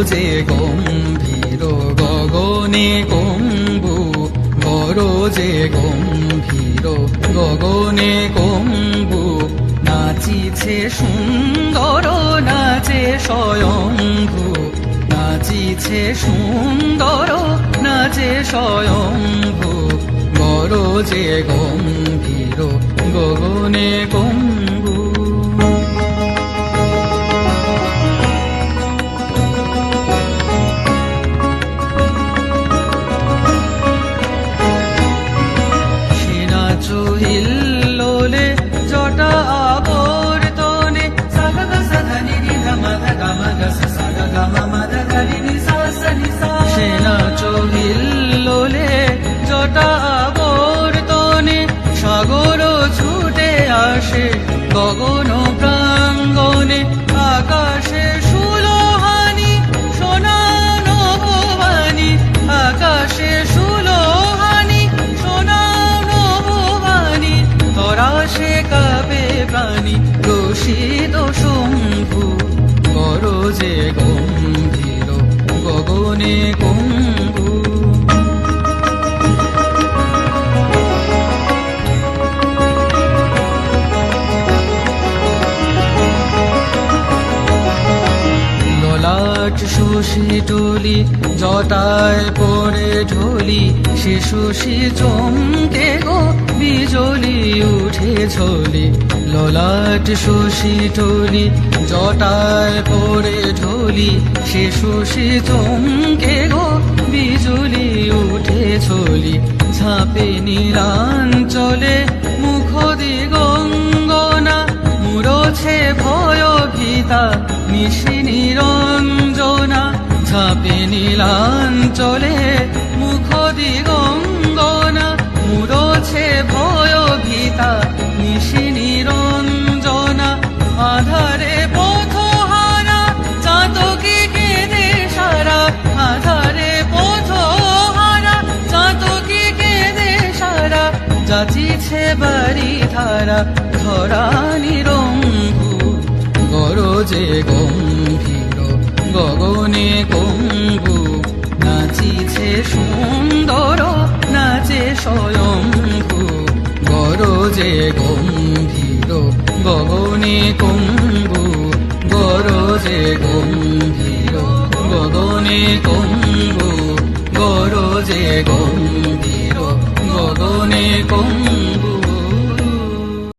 গরজে গম্ভীর গগনে কম্বু গরজে গম্ভীর গগনে কম্বু, নাচিছে সুন্দর, নাচে স্বয়ংভু নাচিছে সুন্দর, নাচে স্বয়ংভু গরজে গম্ভীর গগনে কম্বু। গগন প্রাঙ্গনে আকাশে সুলোহানি সোনানো ভবানী আকাশে সুলোহানি সোনানো ভবানী তরাসে কাবে প্রাণী দোষিত শম্ভু যে গম্ভীর ললাট শশী টলি, জটায় পরে ঢলি, সে শশী চমকে গো, বিজলি উঠে ঝলি। ললাট শশী টলি, জটায় পরে ঢলি, সে শশী চমকে গো, বিজলি উঠে ঝলি। ঝাঁপে নীলাঞ্চলে মুখ দিগঙ্গনা মুরছে ভয় ভীতা নিশি ঝাঁপে নীলাঞ্চলে মুখ দিগঙ্গনা মুরছে ভয় ভীতা নিশি নিরঞ্জনা। আধারে পথহারা, চাতকি কেঁদে সারা। আধারে পথহারা, চাতকি কেঁদে সারা। যাচিছে বাড়ি ধারা ধরা নিরঙ্গু গরজে গম্ভীর, গগনে কম্বু স্বয়ংভু গরজে গম্ভীর গগনে কম্বু গরজে গম্ভীর গগনে কম্বু গরজে গম্ভীর গগনে কম্বু।